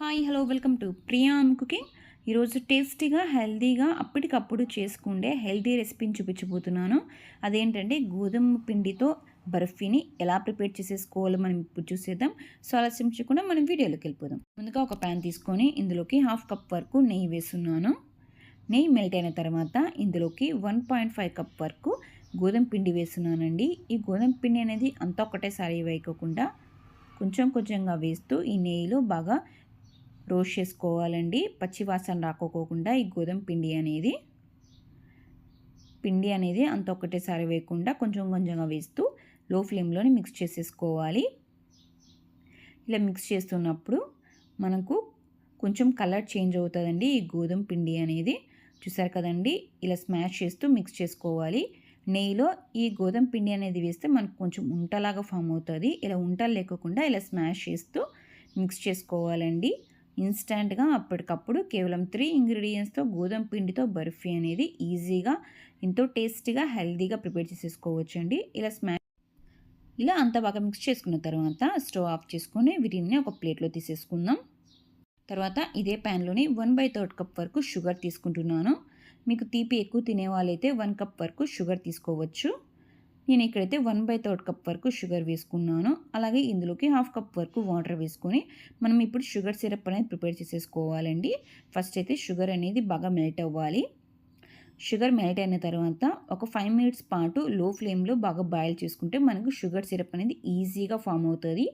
Hi hello welcome to Priyam cooking ఈరోజు టేస్టీగా హెల్దీగా అప్పటికప్పుడు చేసుకుండే హెల్దీ రెసిపీని చూపించబోతున్నాను. అదేంటంటే గోధుమ పిండితో బర్ఫీని ఎలా ప్రిపేర్ చేసేసుకోవాలో మనం ఇప్పుడు చూసేద్దాం. సో ఆలస్యం చేయకుండా మనం వీడియోలోకి వెళ్ళిపోదాం. ముందుగా ఒక ప్యాన్ తీసుకొని ఇందులోకి హాఫ్ కప్ వరకు నెయ్యి వేస్తున్నాను. నెయ్యి మెల్ట్ అయిన తర్వాత ఇందులోకి వన్ పాయింట్ ఫైవ్ కప్ వరకు గోధుమ పిండి వేస్తున్నానండి. ఈ గోధుమ పిండి అనేది అంతా ఒకటేసారి వేయకోకుండా కొంచెం కొంచెంగా వేస్తూ ఈ నెయ్యిలో బాగా రోస్ట్ చేసుకోవాలండి. పచ్చివాసన రాకపోకుండా రాకోకుండా ఈ గోధుమ పిండి అనేది పిండి అనేది అంత ఒక్కటేసారి వేయకుండా కొంచెం కొంచెంగా వేస్తూ లో ఫ్లేమ్లోనే మిక్స్ చేసేసుకోవాలి. ఇలా మిక్స్ చేస్తున్నప్పుడు మనకు కొంచెం కలర్ చేంజ్ అవుతుందండి ఈ గోధుమ పిండి అనేది. చూసారు కదండి? ఇలా స్మాష్ చేస్తూ మిక్స్ చేసుకోవాలి. నెయ్యిలో ఈ గోధుమ పిండి అనేది వేస్తే మనకు కొంచెం ఉంటలాగా ఫామ్ అవుతుంది. ఇలా ఉంటలు లేకుండా ఇలా స్మాష్ చేస్తూ మిక్స్ చేసుకోవాలండి. ఇన్స్టెంట్గా అప్పటికప్పుడు కేవలం త్రీ ఇంగ్రీడియంట్స్తో గోధుమ పిండితో బర్ఫీ అనేది ఈజీగా ఎంతో టేస్టీగా హెల్తీగా ప్రిపేర్ చేసేసుకోవచ్చండి. ఇలా స్మా ఇలా అంత బాగా మిక్స్ చేసుకున్న తర్వాత స్టవ్ ఆఫ్ చేసుకొని వీటిని ఒక ప్లేట్లో తీసేసుకుందాం. తర్వాత ఇదే ప్యాన్లోని వన్ బై థర్డ్ కప్ వరకు షుగర్ తీసుకుంటున్నాను. మీకు తీపి ఎక్కువ తినే వాళ్ళైతే వన్ కప్ వరకు షుగర్ తీసుకోవచ్చు. నేను ఇక్కడైతే వన్ బై థర్డ్ కప్ వరకు షుగర్ వేసుకున్నాను. అలాగే ఇందులోకి హాఫ్ కప్ వరకు వాటర్ వేసుకొని మనం ఇప్పుడు షుగర్ సిరప్ అనేది ప్రిపేర్ చేసేసుకోవాలండి. ఫస్ట్ అయితే షుగర్ అనేది బాగా మెల్ట్ అవ్వాలి. షుగర్ మెల్ట్ అయిన తర్వాత ఒక ఫైవ్ మినిట్స్ పాటు లో ఫ్లేమ్లో బాగా బాయిల్ చేసుకుంటే మనకు షుగర్ సిరప్ అనేది ఈజీగా ఫామ్ అవుతుంది.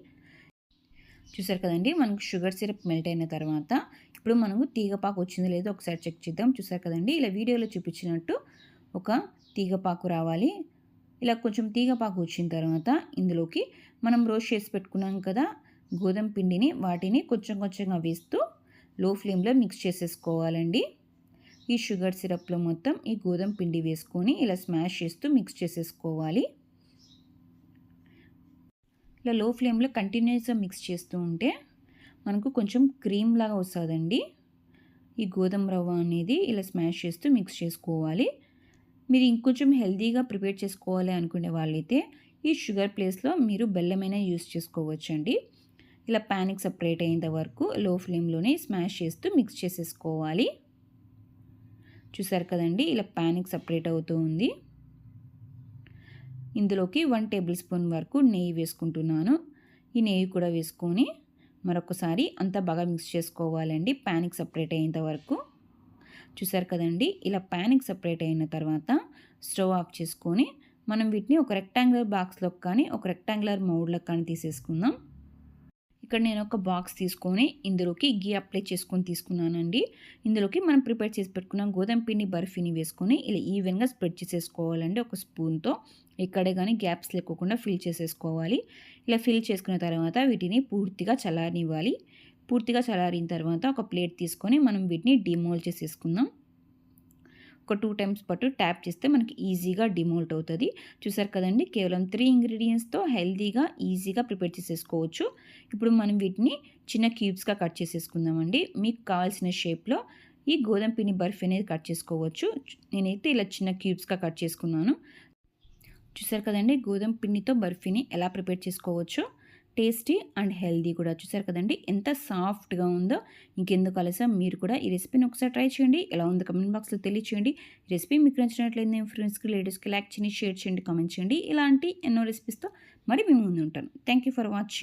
చూసారు కదండి మనకు షుగర్ సిరప్ మెల్ట్ అయిన తర్వాత ఇప్పుడు మనకు తీగపాకు వచ్చిందో లేదో ఒకసారి చెక్ చేద్దాం. చూసారు కదండి ఇలా వీడియోలో చూపించినట్టు ఒక తీగపాకు రావాలి. ఇలా కొంచెం తీగపాకు వచ్చిన తర్వాత ఇందులోకి మనం రోస్ట్ చేసి పెట్టుకున్నాం కదా గోధుమ పిండిని వాటిని కొంచెం కొంచెంగా వేస్తూ లో ఫ్లేమ్లో మిక్స్ చేసేసుకోవాలండి. ఈ షుగర్ సిరప్లో మొత్తం ఈ గోధుమ పిండి వేసుకొని ఇలా స్మాష్ చేస్తూ మిక్స్ చేసేసుకోవాలి. ఇలా లో ఫ్లేమ్లో కంటిన్యూస్గా మిక్స్ చేస్తూ ఉంటే మనకు కొంచెం క్రీమ్ లాగా వస్తుందండి. ఈ గోధుమ రవ్వ అనేది ఇలా స్మాష్ చేస్తూ మిక్స్ చేసుకోవాలి. మీరు ఇంకొంచెం హెల్తీగా ప్రిపేర్ చేసుకోవాలి అనుకునే వాళ్ళైతే ఈ షుగర్ ప్లేస్లో మీరు బెల్లమైనా యూస్ చేసుకోవచ్చండి. ఇలా ప్యానిక్ సపరేట్ అయ్యేంత వరకు లో ఫ్లేమ్లోనే స్మాష్ చేస్తూ మిక్స్ చేసేసుకోవాలి. చూసారు కదండి ఇలా ప్యానిక్ సపరేట్ అవుతూ ఉంది. ఇందులోకి వన్ టేబుల్ స్పూన్ వరకు నెయ్యి వేసుకుంటున్నాను. ఈ నెయ్యి కూడా వేసుకొని మరొకసారి అంతా బాగా మిక్స్ చేసుకోవాలండి ప్యానిక్ సపరేట్ అయ్యేంత వరకు. చూసారు కదండి? ఇలా ప్యానిక్ సపరేట్ అయిన తర్వాత స్టవ్ ఆఫ్ చేసుకొని మనం వీటిని ఒక రెక్టాంగులర్ బాక్స్లోకి కానీ ఒక రెక్టాంగులర్ మౌడ్లోకి కానీ తీసేసుకుందాం. ఇక్కడ నేను ఒక బాక్స్ తీసుకొని ఇందులోకి గీ అప్లై చేసుకొని తీసుకున్నానండి. ఇందులోకి మనం ప్రిపేర్ చేసి పెట్టుకున్న గోధుమ పిండి బర్ఫీని వేసుకొని ఇలా ఈవెన్గా స్ప్రెడ్ చేసేసుకోవాలండి ఒక స్పూన్తో. ఇక్కడే కానీ గ్యాప్స్ లేకోకుండా ఫిల్ చేసేసుకోవాలి. ఇలా ఫిల్ చేసుకున్న తర్వాత వీటిని పూర్తిగా చల్లారనివ్వాలి. పూర్తిగా చల్లారిన తర్వాత ఒక ప్లేట్ తీసుకొని మనం వీటిని డిమోల్డ్ చేసేసుకుందాం. ఒక టూ టైమ్స్ పట్టు ట్యాప్ చేస్తే మనకి ఈజీగా డిమోల్ట్ అవుతుంది. చూసారు కదండి కేవలం త్రీ ఇంగ్రీడియంట్స్తో హెల్తీగా ఈజీగా ప్రిపేర్ చేసేసుకోవచ్చు. ఇప్పుడు మనం వీటిని చిన్న క్యూబ్స్గా కట్ చేసేసుకుందామండి. మీకు కావాల్సిన షేప్లో ఈ గోధుమ పిండి బర్ఫీ అనేది కట్ చేసుకోవచ్చు. నేనైతే ఇలా చిన్న క్యూబ్స్గా కట్ చేసుకున్నాను. చూసారు కదండి గోధుమ పిండితో బర్ఫీని ఎలా ప్రిపేర్ చేసుకోవచ్చు? టేస్టీ అండ్ హెల్దీ కూడా చూసారు కదండి. ఎంత సాఫ్ట్గా ఉందో ఇంకెందుకు కలిసా మీరు కూడా ఈ రెసిపీని ఒకసారి ట్రై చేయండి. ఎలా ఉందో కమెంట్ బాక్స్లో తెలియచేయండి. రెసిపీ మీకు నచ్చినట్లయితే నేను ఫ్రెండ్స్కి లేడీస్కి లైక్ చేయండి షేర్ చేయండి కామెంట్ చేయండి. ఇలాంటి ఎన్నో రెసిపీస్తో మరి మేము ముందు ఉంటాను థ్యాంక్ ఫర్ వాచింగ్.